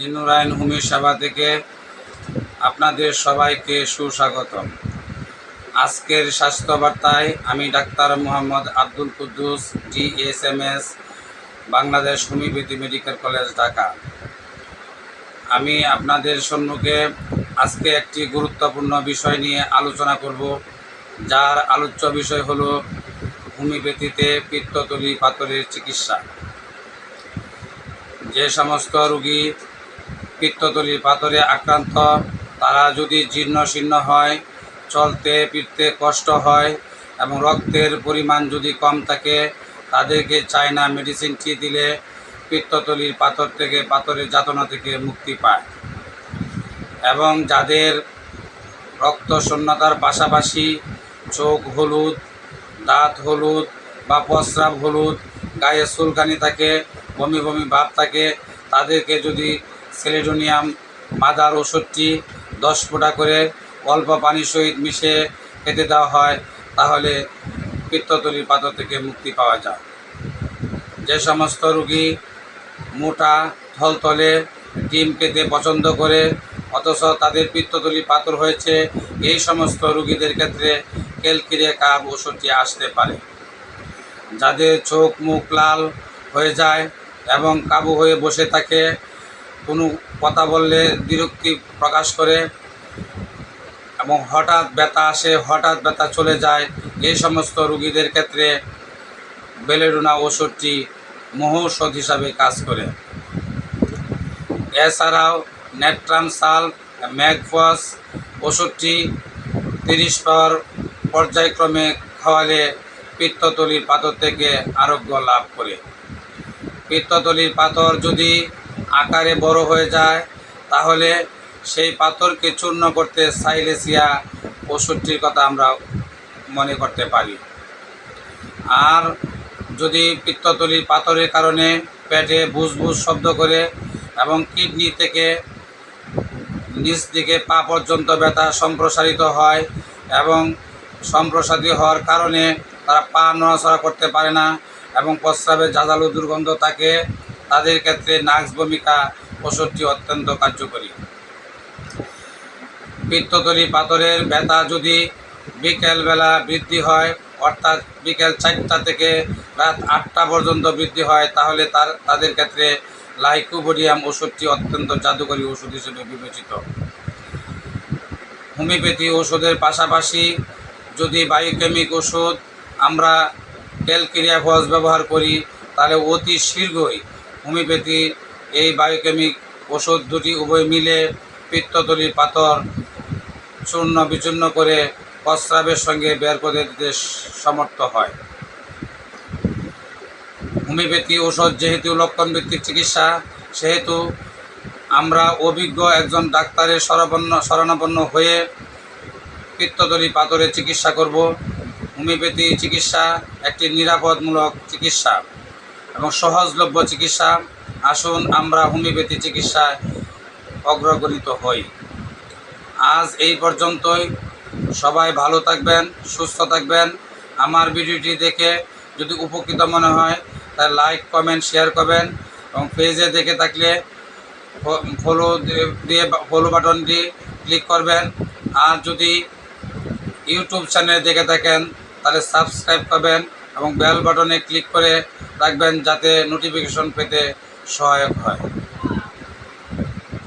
জিনুরায়ন হুমি সেবা থেকে আপনাদের সবাইকে সুস্বাগতম। আজকের স্বাস্থ্য বার্তায় আমি doctor Mohammad Abdul Quddus DSMS Bangladesh homeopathy medical college, Dhaka. আমি আপনাদের সম্মুখে আজকে একটি গুরুত্বপূর্ণ বিষয় নিয়ে আলোচনা করব, যার আলোচ্য বিষয় হলো হোমিওপ্যাথিতে পিত্ততলি পাথরের চিকিৎসা। যে সমস্ত রুগী পিত্ততলির পাথরে আক্রান্ত, তারা যদি জীর্ণ শীর্ণ হয়, চলতে ফিরতে কষ্ট হয় এবং রক্তের পরিমাণ যদি কম থাকে, তাদেরকে চায়না মেডিসিনটি দিলে পিত্ততলির পাথর থেকে, পাথরের যাতনা থেকে মুক্তি পায়? এবং যাদের রক্ত শূন্যতার পাশাপাশি চোখ হলুদ, দাঁত হলুদ বা প্রস্রাব হলুদ, গায়ে চুলকানি থাকে, বমি বমি ভাব থাকে, তাদেরকে যদি সেলেডোনিয়াম মাদার ওষুধটি দশ ফোঁটা করে অল্প পানির সহিত মিশিয়ে খেতে দেওয়া হয়, তাহলে পিত্ততলির পাথর থেকে মুক্তি পাওয়া যায়। যে সমস্ত রুগী মোটা থলতলে ডিম খেতে পছন্দ করে, অথচ তাদের পিত্ততলি পাথর হয়েছে, এই সমস্ত রুগীদের ক্ষেত্রে কেলকিরিয়া কাপ ওষুধটি আসতে পারে। যাদের চোখ, মুখ লাল হয়ে যায় এবং কাবু হয়ে বসে থাকে কোনো কথা বললে বিরক্তি প্রকাশ করে এবং হঠাৎ ব্যথা আসে, হঠাৎ ব্যথা চলে যায়। এই সমস্ত রুগীদের ক্ষেত্রে বেলেডোনা ওষুধটি মহৌষধ হিসাবে কাজ করে। এছাড়াও নেট্রাম সাল ম্যাগফস ওষুধটি তিরিশ পর পর্যায়ক্রমে খাওয়ালে পিত্ততলির পাথর থেকে আরোগ্য লাভ করে। পিত্ততলির পাথর যদি আকারে বড় হয়ে যায়, তাহলে সেই পাথরকে চূর্ণ করতে সাইলেসিয়া ওষুধটির কথা আমরা মনে করতে পারি। আর যদি পিত্ততলির পাথরের কারণে পেটে বুজবুজ শব্দ করে এবং কিডনি থেকে নিচ দিকে পা পর্যন্ত ব্যথা সম্প্রসারিত হয় এবং সম্প্রসারিত হওয়ার কারণে তারা পা নড়াচড়া করতে পারে না এবং প্রস্রাবে জাজালো দুর্গন্ধ থাকে তাদের ক্ষেত্রে নাক্স ভূমিকা ওষুধটি অত্যন্ত কার্যকরী। পিত্ততলি পাথরের ব্যথা যদি বিকেলবেলা বৃদ্ধি হয়, অর্থাৎ বিকেল চারটা থেকে রাত আটটা পর্যন্ত বৃদ্ধি হয়, তাহলে তার, তাদের ক্ষেত্রে লাইকোবোডিয়াম ওষুধটি অত্যন্ত জাদুকরী ওষুধ হিসেবে বিবেচিত। হোমিওপ্যাথি ওষুধের পাশাপাশি যদি বায়োকেমিক ওষুধ আমরা ক্যালকেরিয়া ফস ব্যবহার করি, তাহলে অতি শীঘ্রই হোমিওপ্যাথি, এই বায়োকেমিক ওষুধ দুটি উভয় মিলে পিত্ততলির পাথর চূর্ণ বিচূর্ণ করে প্রস্রাবের সঙ্গে বের করে দিতে সমর্থ হয়। হোমিওপ্যাথি ওষুধ যেহেতু লক্ষণভিত্তিক চিকিৎসা, সেহেতু আমরা অভিজ্ঞ একজন ডাক্তারের শরণাপন্ন শরণাপন্ন হয়ে পিত্ততলি পাথরের চিকিৎসা করব। হোমিওপ্যাথি চিকিৎসা একটি নিরাপদমূলক চিকিৎসা। এবং সহজলভ্য চিকিৎসা। আসুন আমরা হোমিওপ্যাথি চিকিৎসায় অগ্রগণিত হই। আজ এই পর্যন্তই। সবাই ভালো থাকবেন, সুস্থ থাকবেন। আমার ভিডিওটি দেখে যদি উপকৃত মনে হয়, তাহলে লাইক, কমেন্ট, শেয়ার করবেন। এবং পেজে দেখে থাকলে ফলো দিয়ে ফলো বাটনটি ক্লিক করবেন। আর যদি ইউটিউব চ্যানেলে দেখে থাকেন, তাহলে সাবস্ক্রাইব করবেন। এবং বেল বাটনে ক্লিক করে রাখবেন যাতে নোটিফিকেশন পেতে সহায়ক হয়।